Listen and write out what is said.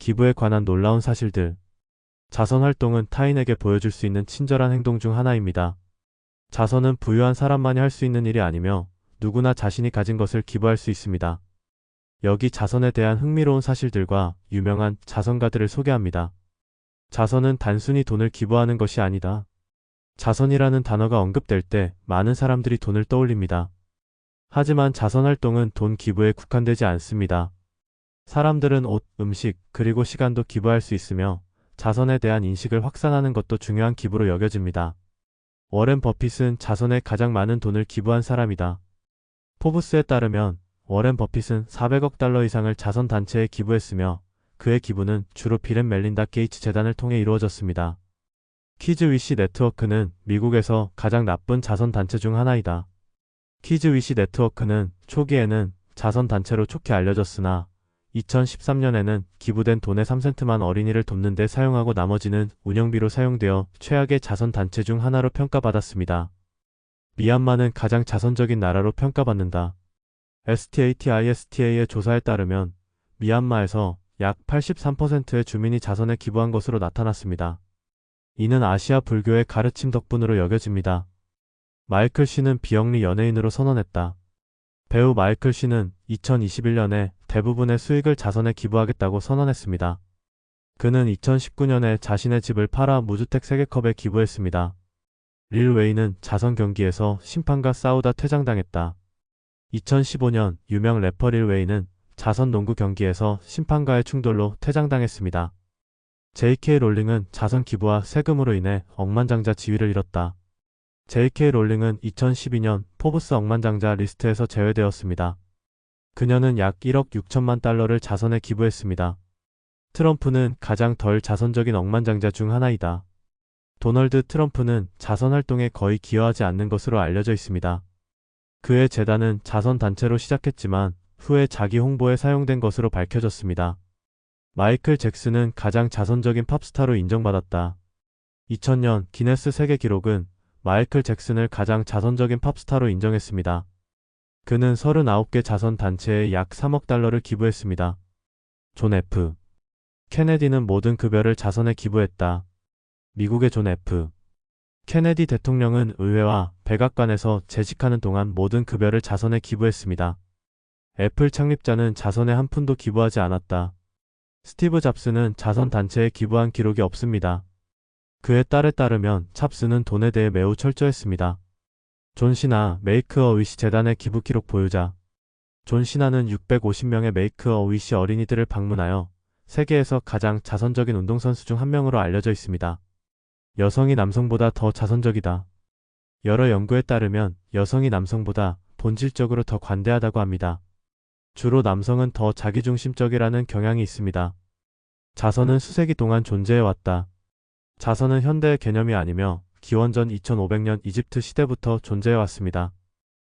기부에 관한 놀라운 사실들. 자선 활동은 타인에게 보여줄 수 있는 친절한 행동 중 하나입니다. 자선은 부유한 사람만이 할 수 있는 일이 아니며 누구나 자신이 가진 것을 기부할 수 있습니다. 여기 자선에 대한 흥미로운 사실들과 유명한 자선가들을 소개합니다. 자선은 단순히 돈을 기부하는 것이 아니다. 자선이라는 단어가 언급될 때 많은 사람들이 돈을 떠올립니다. 하지만 자선 활동은 돈 기부에 국한되지 않습니다. 사람들은 옷, 음식, 그리고 시간도 기부할 수 있으며 자선에 대한 인식을 확산하는 것도 중요한 기부로 여겨집니다. 워렌 버핏은 자선에 가장 많은 돈을 기부한 사람이다. 포브스에 따르면 워렌 버핏은 400억 달러 이상을 자선 단체에 기부했으며 그의 기부는 주로 빌앤 멜린다 게이츠 재단을 통해 이루어졌습니다. 키즈 위시 네트워크는 미국에서 가장 나쁜 자선 단체 중 하나이다. 키즈 위시 네트워크는 초기에는 자선 단체로 좋게 알려졌으나 2013년에는 기부된 돈의 3센트만 어린이를 돕는 데 사용하고 나머지는 운영비로 사용되어 최악의 자선 단체 중 하나로 평가받았습니다. 미얀마는 가장 자선적인 나라로 평가받는다. STATISTA의 조사에 따르면 미얀마에서 약 83%의 주민이 자선에 기부한 것으로 나타났습니다. 이는 아시아 불교의 가르침 덕분으로 여겨집니다. 마이클 씨는 비영리 연예인으로 선언했다. 배우 마이클 씨는 2021년에 대부분의 수익을 자선에 기부하겠다고 선언했습니다. 그는 2019년에 자신의 집을 팔아 무주택 세계컵에 기부했습니다. 릴 웨이는 자선 경기에서 심판과 싸우다 퇴장당했다. 2015년 유명 래퍼 릴 웨이는 자선 농구 경기에서 심판과의 충돌로 퇴장당했습니다. JK 롤링은 자선 기부와 세금으로 인해 억만장자 지위를 잃었다. JK 롤링은 2012년 포브스 억만장자 리스트에서 제외되었습니다. 그녀는 약 1억 6천만 달러를 자선에 기부했습니다. 트럼프는 가장 덜 자선적인 억만장자 중 하나이다. 도널드 트럼프는 자선 활동에 거의 기여하지 않는 것으로 알려져 있습니다. 그의 재단은 자선 단체로 시작했지만 후에 자기 홍보에 사용된 것으로 밝혀졌습니다. 마이클 잭슨은 가장 자선적인 팝스타로 인정받았다. 2000년 기네스 세계 기록은 마이클 잭슨을 가장 자선적인 팝스타로 인정했습니다. 그는 39개 자선 단체에 약 3억 달러를 기부했습니다. 존 F. 케네디는 모든 급여를 자선에 기부했다. 미국의 존 F. 케네디 대통령은 의회와 백악관에서 재직하는 동안 모든 급여를 자선에 기부했습니다. 애플 창립자는 자선에 한 푼도 기부하지 않았다. 스티브 잡스는 자선 단체에 기부한 기록이 없습니다. 그의 딸에 따르면 찹스는 돈에 대해 매우 철저했습니다. 존 시나 메이크 어 위시 재단의 기부 기록 보유자. 존 시나는 650명의 메이크 어 위시 어린이들을 방문하여 세계에서 가장 자선적인 운동선수 중 한 명으로 알려져 있습니다. 여성이 남성보다 더 자선적이다. 여러 연구에 따르면 여성이 남성보다 본질적으로 더 관대하다고 합니다. 주로 남성은 더 자기중심적이라는 경향이 있습니다. 자선은 수세기 동안 존재해왔다. 자선은 현대의 개념이 아니며 기원전 2500년 이집트 시대부터 존재해왔습니다.